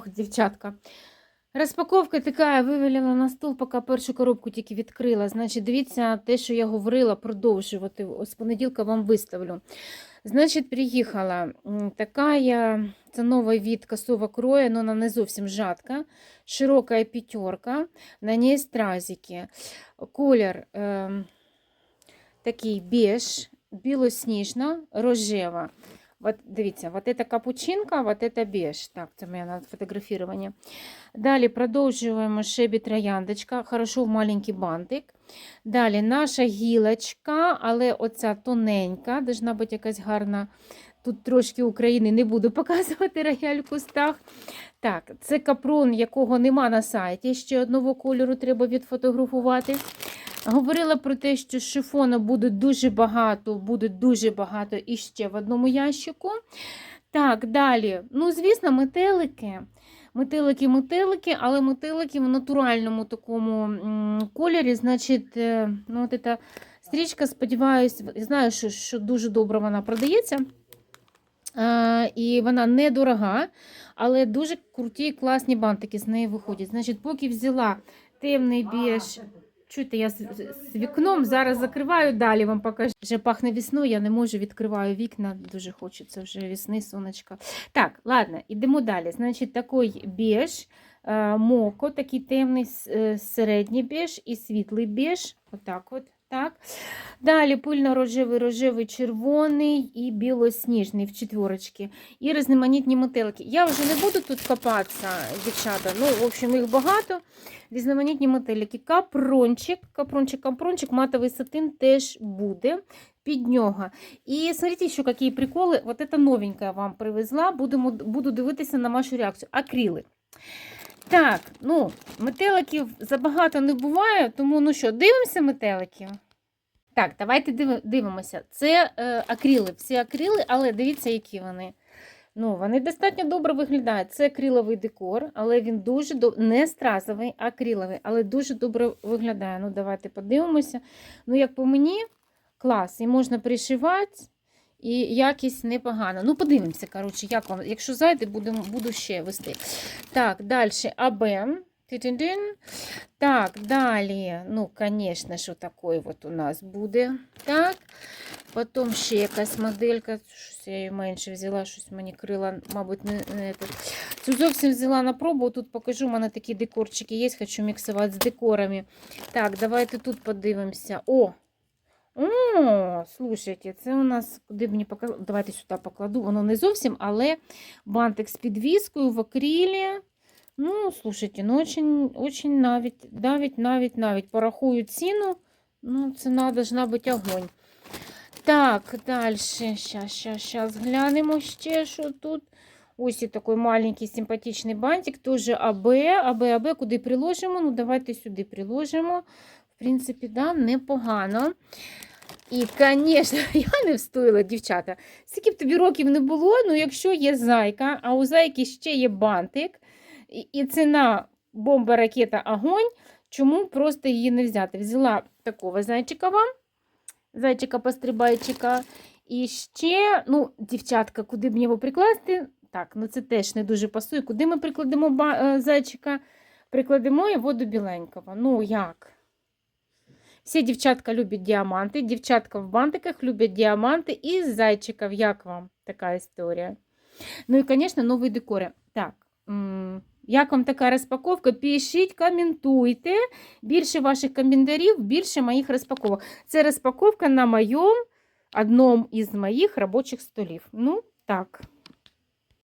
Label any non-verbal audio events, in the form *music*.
Ох, дівчатка. Розпаковка така вивалила на стол, поки першу коробку тільки відкрила. Значить, дивіться те, що я говорила, продовжувати. З понеділка вам виставлю. Значить, приїхала така, я- це новий від косого кроя, але вона не зовсім жатка. Широка п'ятерка, на ній стразики. Колір е, такий беж, білосніжна, рожева. Вот, дивіться, вот это капучинка, вот это беж. Так, це моє на. Далі продовжуємо шебі трояндочка, хорошо в маленький бантик. Далі наша гілочка, але оця тоненька, должна бути якась гарна. Тут трошки України не буду *laughs* показувати рояль в кустах. Так, це капрон, якого нема на сайті. Ще одного кольору треба відфотографувати. Говорила про те, що шифону буде дуже багато, буде дуже багато і ще в одному ящику. Так, далі. Ну, звісно, метелики. Метелики, метелики, але метелики в натуральному такому кольорі. Значить, е, ну, от ця стрічка, сподіваюся, знаю, що, що дуже добре вона продається. Е, і вона недорога, але дуже круті класні бантики з неї виходять. Значить, поки взяла темний біж. Чуєте, я з, вікном зараз закриваю, далі вам покажу. Вже пахне весною, я не можу, відкриваю вікна, дуже хочеться вже весни, сонечка. Так, ладно, йдемо далі. Значить, такий біж, е, моко, такий темний е, середній біж і світлий біж. Отак от. Так. Далі пильно-рожевий, рожевий, червоний і білосніжний в четверочки. І різноманітні метелики. Я вже не буду тут копатися, дівчата. Ну, в общем, їх багато. Різноманітні метелики. Капрончик, капрончик, капрончик, матовий сатин теж буде під нього. І смотрите, що які приколи. Вот это новеньке я вам привезла. Будемо, буду дивитися на вашу реакцію. Акрили. Так, ну, метеликів забагато не буває, тому ну що, дивимося метеликів? Так, давайте дивимося. Це е, акрили, всі акрили, але дивіться, які вони. Ну, вони достатньо добре виглядають. Це акриловий декор, але він дуже до... не стразовий, а акриловий, але дуже добре виглядає. Ну, давайте подивимося. Ну, як по мені, клас. І можна пришивати, і якість непогана. Ну, подивимося, коротше, як вам. Якщо зайде, буду, буду ще вести. Так, далі АБ. Так, далі, ну, звісно, що такий от у нас буде. Так. Потім ще якась моделька. Щось я її менше взяла, щось мені крила, мабуть, не, не. Цю зовсім взяла на пробу. Тут покажу, у мене такі декорчики є, хочу міксувати з декорами. Так, давайте тут подивимося. О! О, слушайте, це у нас, куди б мені показати, давайте сюди покладу, воно не зовсім, але бантик з підвіскою в акрилі. Ну, слушайте, ну очень, навіть, навіть, навіть, навіть порахую ціну. Ну, ціна должна бути огонь. Так, далі. Щас, щас, щас глянемо ще, що тут. Ось і такий маленький симпатичний бантик, теж АБ, АБ, АБ, куди приложимо? Ну, давайте сюди приложимо. В принципі, да, непогано. І, звісно, *laughs* я не встояла, дівчата. Скільки б тобі років не було, ну якщо є зайка, а у зайки ще є бантик, і, ціна бомба, ракета, огонь, чому просто її не взяти? Взяла такого зайчика вам, зайчика-пострибайчика. І ще, ну, дівчатка, куди б його прикласти? Так, ну це теж не дуже пасує. Куди ми прикладемо е, зайчика? Прикладемо його до біленького. Ну, як? Всі дівчатка люблять діаманти, дівчатка в бантиках люблять діаманти і зайчиків. Як вам така історія? Ну і, звісно, нові декори. Так, як вам така розпаковка? Пишіть, коментуйте. Більше ваших коментарів, більше моїх розпаковок. Це розпаковка на моєму одному із моїх робочих столів. Ну, так.